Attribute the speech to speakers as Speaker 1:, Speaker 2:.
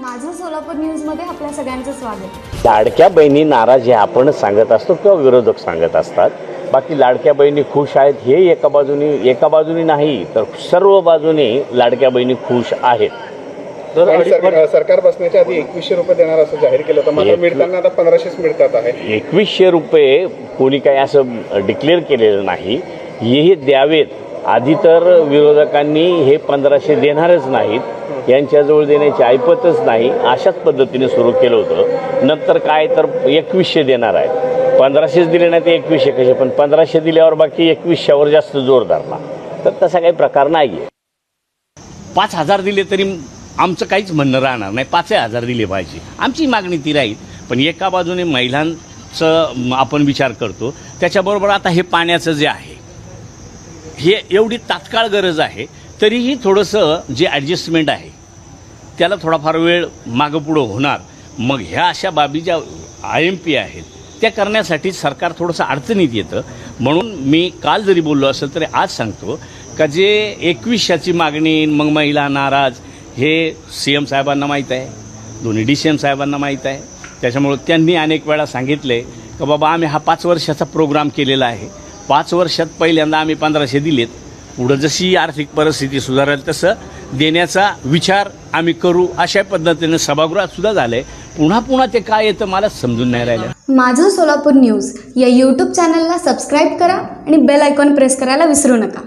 Speaker 1: माझं सोलापूर न्यूजमध्ये आपल्या सगळ्यांचं स्वागत.
Speaker 2: लाडक्या बहिणी नाराज आहे आपणच सांगत असतो किंवा विरोधक सांगत असतात. बाकी लाडक्या बहिणी खुश आहेत हे एका बाजूनी एका बाजूनी नाही तर सर्व बाजूने लाडक्या बहिणी खुश आहेत. तर अडीच
Speaker 3: सरकार सरकार बसण्याच्या आधी एकवीसशे रुपये देणार असं जाहीर केलं होतं. मात्र
Speaker 2: एक-
Speaker 3: मिळताना आता पंधराशेच मिळतात आहे.
Speaker 2: एकवीसशे रुपये कोणी काही असं डिक्लेअर केलेलं नाही. हे द्यावेत. आधी तर विरोधकांनी हे पंधराशे देणारच नाहीत यांच्याजवळ देण्याची ऐपतच नाही अशाच पद्धतीने सुरू केलं होतं. नंतर काय तर एकवीसशे देणार आहेत. पंधराशेच दिले नाही ते एकवीसशे कसे पण पंधराशे दिल्यावर बाकी एकवीसशेवर जास्त जोर धरला तर तसा काही प्रकार नाही आहे पाच हजार दिले तरी आमचं काहीच म्हणणं राहणार नाही. पाचही हजार दिले पाहिजे. आमची मागणी ती राहील पण एका बाजूने महिलांचं आपण विचार करतो त्याच्याबरोबर आता हे पाण्याचं जे आहे हे एवढी तात्काळ गरज आहे तरीही थोडंसं जे ॲडजस्टमेंट आहे त्याला थोडाफार वेळ मागं पुढं होणार. मग ह्या अशा बाबी ज्या आय एम पी आहेत त्या करण्यासाठी सरकार थोडंसं अडचणीत येतं. म्हणून मी काल जरी बोललो असेल तरी आज सांगतो का जे एकवीसशाची मागणी मग महिला नाराज हे सी एम साहेबांना माहीत आहे दोन्ही डी सी एम साहेबांना माहीत आहे. त्याच्यामुळं त्यांनी अनेक वेळा सांगितले का बाबा आम्ही हा पाच वर्षाचा प्रोग्राम केलेला आहे. पाच वर्षात पहिल्यांदा आम्ही पंधराशे दिलेत. पुढं जशी आर्थिक परिस्थिती सुधारेल तसं देण्याचा विचार आम्ही करू अशा पद्धतीनं सभागृहात सुद्धा झालंय. पुन्हा पुन्हा ते काय येतं मला समजून नाही राहिलं.
Speaker 1: माझं सोलापूर न्यूज या यूट्यूब चॅनलला सबस्क्राईब करा आणि बेल आयकॉन प्रेस करायला विसरू नका.